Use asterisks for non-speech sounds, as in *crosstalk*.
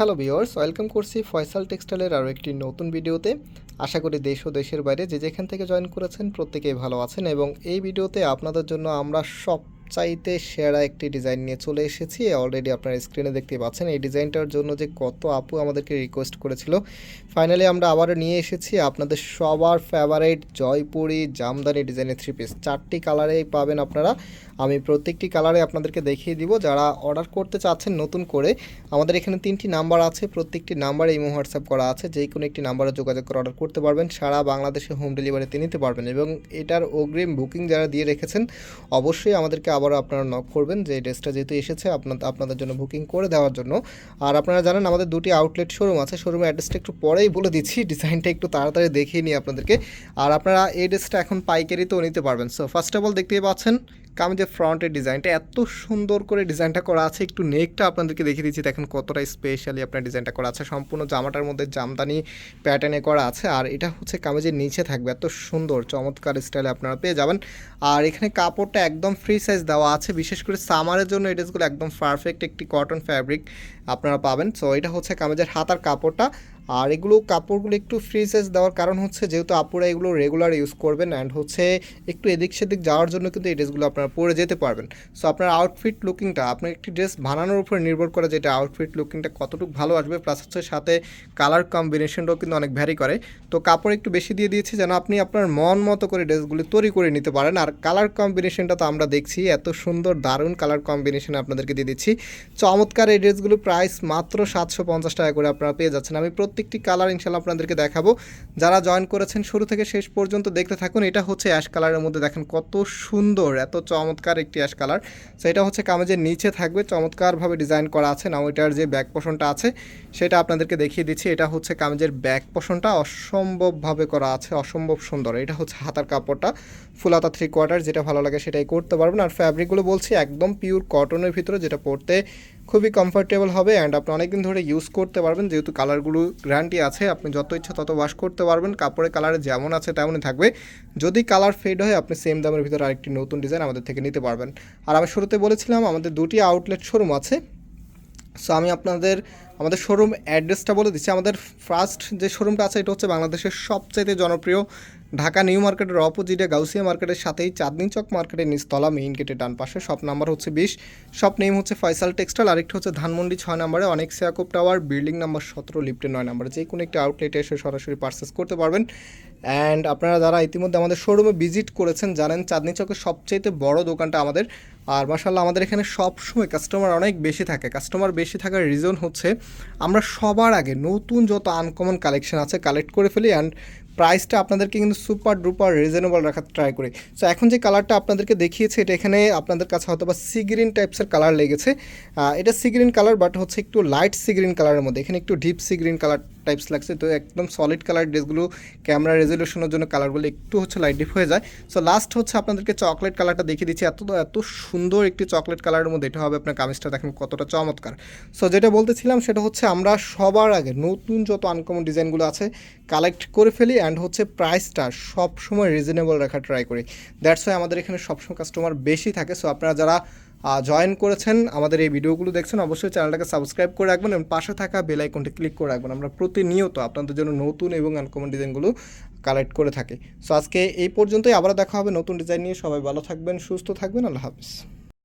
Hello viewers welcome করছি ফয়সাল টেক্সটাইলের আরও একটি নতুন ভিডিওতে। আশা করি দেশ ও দেশের বাইরে যে যেখান থেকে জয়েন করেছেন প্রত্যেকেই ভালো আছেন এবং এই ভিডিওতে আপনাদের জন্য আমরা সবচাইতে সেরা একটি ডিজাইন নিয়ে চলে এসেছি। অলরেডি আপনারা স্ক্রিনে দেখতে পাচ্ছেন, এই ডিজাইনটার জন্য যে কত আপু আমাদেরকে রিকোয়েস্ট করেছিল। ফাইনালি আমরা আবারও নিয়ে এসেছি আপনাদের সবার ফেভারিট জয়পুরি জামদানি ডিজাইনের থ্রি পিস চারটি কালারেই পাবেন আপনারা। আমি প্রত্যেকটি কালারে আপনাদেরকে দেখিয়ে দিব। যারা অর্ডার করতে চাচ্ছেন নতুন করে, আমাদের এখানে তিনটি নাম্বার আছে। প্রত্যেকটি নাম্বারে ইমো হোয়াটসঅ্যাপ করা আছে। যে কোনো একটি নাম্বারে যোগাযোগ করে অর্ডার করতে পারবেন। সারা বাংলাদেশে হোম ডেলিভারিতে নিতে পারবেন এবং এটার অগ্রিম বুকিং যারা দিয়ে রেখেছেন, অবশ্যই আমাদেরকে আবারও আপনারা নক করবেন যে ড্রেসটা যেহেতু এসেছে আপনাদের আপনাদের জন্য বুকিং করে দেওয়ার জন্য। আর আপনারা জানেন আমাদের দুটি আউটলেট শোরুম আছে শোরুমের অ্যাড্রেসটা একটু পরেই বলে দিচ্ছি *laughs* ডিজাইনটা একটু তাড়াতাড়ি দেখিয়ে নিই আপনাদেরকে। আর আপনারা এই ড্রেসটা এখন পাইকারিতেও নিতে পারবেন। সো ফার্স্ট অফ অল দেখতেই পাচ্ছেন কামিজের ফ্রন্টের ডিজাইনটা এত সুন্দর করে ডিজাইনটা করা আছে, একটু নেকটা আপনাদেরকে দেখিয়ে দিচ্ছি, দেখেন কতটা স্পেশালি আপনার ডিজাইনটা করা আছে। সম্পূর্ণ জামাটার মধ্যে জামদানি প্যাটার্নে করা আছে, আর এটা হচ্ছে কামিজের নিচে থাকবে, এত সুন্দর, চমৎকার স্টাইলে আপনারা পেয়ে যাবেন। আর এখানে কাপড়টা একদম ফ্রি সাইজ দেওয়া আছে, বিশেষ করে সামারের জন্য এই ড্রেসগুলো একদম পারফেক্ট একটি কটন ফ্যাব্রিক আপনারা পাবেন। সো এটা হচ্ছে কামিজের হাতার কাপড়টা আর এগুলো কাপড়গুলো একটু ফ্রি সাইজ দেওয়ার কারণ হচ্ছে যেহেতু আপুরা এগুলো রেগুলার ইউজ করবেন অ্যান্ড হচ্ছে একটু এদিক সেদিক যাওয়ার জন্য কিন্তু এই ড্রেসগুলো আপনারা পরে যেতে পারবেন। সো আপনার আউটফিট লুকিংটা আপনার একটি ড্রেস বানানোর উপর নির্ভর করে যেটা আউটফিট লুকিংটা কতটুকু ভালো আসবে প্লাস হচ্ছে সাথে কালার কম্বিনেশনটাও কিন্তু অনেক ভ্যারি করে। তো কাপড় একটু বেশি দিয়ে দিয়েছি যেন আপনি আপনার মন মতো করে ড্রেসগুলি তৈরি করে নিতে পারেন। আর কালার কম্বিনেশনটা তো আমরা দেখছি, এত সুন্দর দারুণ কালার কম্বিনেশন আপনাদেরকে দিয়ে দিচ্ছি। চমৎকার এই ড্রেসগুলো প্রাইস মাত্র সাতশো পঞ্চাশ টাকা করে আপনারা পেয়ে যাচ্ছেন। আমি প্রত্যেকটি কালার ইনশাল্লাহ আপনাদেরকে দেখাবো। যারা জয়েন করেছেন শুরু থেকে শেষ পর্যন্ত দেখতে থাকুন, এটা হচ্ছে অ্যাশ কালারের মধ্যে দেখেন কত সুন্দর, এত চমৎকার একটি অ্যাশ কালার সো এটা হচ্ছে কামেজের নিচে থাকবে, চমৎকারভাবে ডিজাইন করা আছে। না ওইটার যে ব্যাক পোষণটা আছে, সেটা আপনাদেরকে দেখিয়ে দিচ্ছি। এটা হচ্ছে কামেজের ব্যাক পোষণটা অসম্ভবভাবে করা আছে, অসম্ভব সুন্দর। এটা হচ্ছে হাতার কাপড়টা ফুলাতা থ্রি কোয়ার্টার যেটা ভালো লাগে সেটাই করতে পারবেন। আর ফ্যাব্রিকগুলো বলছি, একদম পিওর কটনের ভিতরে যেটা পরতে খুবই কমফোর্টেবল হবে অ্যান্ড আপনি অনেকদিন ধরে ইউজ করতে পারবেন। যেহেতু কালারগুলো গ্যারান্টি আছে, আপনি যত ইচ্ছা তত ওয়াশ করতে পারবেন। কাপড়ের কালার যেমন আছে তেমনই থাকবে। যদি কালার ফেড হয়, আপনি সেম দামের ভিতরে আরেকটি নতুন ডিজাইন আমাদের থেকে নিতে পারবেন। আর আমি শুরুতে বলেছিলাম, আমাদের দুটি আউটলেট শোরুম আছে। সো আমি আপনাদের, আমাদের শোরুম অ্যাড্রেসটা বলে দিচ্ছি। আমাদের ফার্স্ট যে শোরুমটা আছে, এটা হচ্ছে বাংলাদেশের সবচাইতে জনপ্রিয় ঢাকা নিউ মার্কেটের অপোজিটে গাউসিয়া মার্কেটের সাথেই চাঁদনি চক মার্কেটের নিচতলা মেইন গেটের ডান পাশে। শপ নাম্বার হচ্ছে বিশ। শপ নেম হচ্ছে ফয়সাল টেক্সটাইল আরেকটি হচ্ছে ধানমন্ডি ছয় নম্বরে অনেক সিয়াকুপ টাওয়ার বিল্ডিং নাম্বার সতেরো লিফটের নয় নম্বরে। যে কোনো একটি আউটলেটে এসে সরাসরি পারচেস করতে পারবেন। অ্যান্ড আপনারা যারা ইতিমধ্যে আমাদের শোরুমে ভিজিট করেছেন, জানেন চাঁদনি চকের সবচাইতে বড় দোকানটা আমাদের। আর মাসাল্লাহ আমাদের এখানে সব সময় কাস্টমার অনেক বেশি থাকে। কাস্টমার বেশি থাকার রিজন হচ্ছে, আমরা সবার আগে নতুন যত আনকমন কালেকশন আছে কালেক্ট করে ফেলি অ্যান্ড প্রাইসটা আপনাদেরকে কিন্তু সুপার ডুপার রিজনেবল রাখার ট্রাই করি। সো এখন যে কালারটা আপনাদেরকে দেখিয়েছে, এটা এখানে আপনাদের কাছে হয়তো বা সিগ্রিন টাইপসের কালার লেগেছে। এটা সিগ্রিন কালার বাট হচ্ছে একটু লাইট সি গ্রিন কালারের মধ্যে। এখানে একটু deep sea green colour types লাগছে। তো একদম সলিড কালার ড্রেসগুলো ক্যামেরা রেজলিউশনের জন্য কালারগুলো একটু হচ্ছে লাইট ডিপ হয়ে যায়। সো লাস্ট হচ্ছে আপনাদেরকে চকলেট কালারটা দেখিয়ে দিচ্ছি। এত এত সুন্দর একটি চকলেট কালারের মধ্যে এটা হবে আপনার কামিজটা। দেখেন কতটা চমৎকার। সো যেটা বলতেছিলাম সেটা হচ্ছে আমরা সবার আগে নতুন যত আনকমন ডিজাইনগুলো আছে কালেক্ট করে ফেলি অ্যান্ড হচ্ছে প্রাইসটা সব সময় রিজনেবল রাখার ট্রাই করি। দ্যাটস ওয়াই আমাদের এখানে সবসময় কাস্টমার বেশি থাকে। সো আপনারা যারা জয়েন করেছেন, আমাদের এই ভিডিওগুলো দেখছেন, অবশ্যই চ্যানেলটাকে সাবস্ক্রাইব করে রাখবেন এবং পাশে থাকা বেল আইকনটি ক্লিক করে রাখবেন। আমরা প্রতিনিয়ত আপনাদের জন্য নতুন এবং আনকমন ডিজাইনগুলো কালেক্ট করে থাকি। সো আজকে এই পর্যন্তই আবার দেখা হবে নতুন ডিজাইন নিয়ে। সবাই ভালো থাকবেন, সুস্থ থাকবেন, আল্লাহ হাফিজ।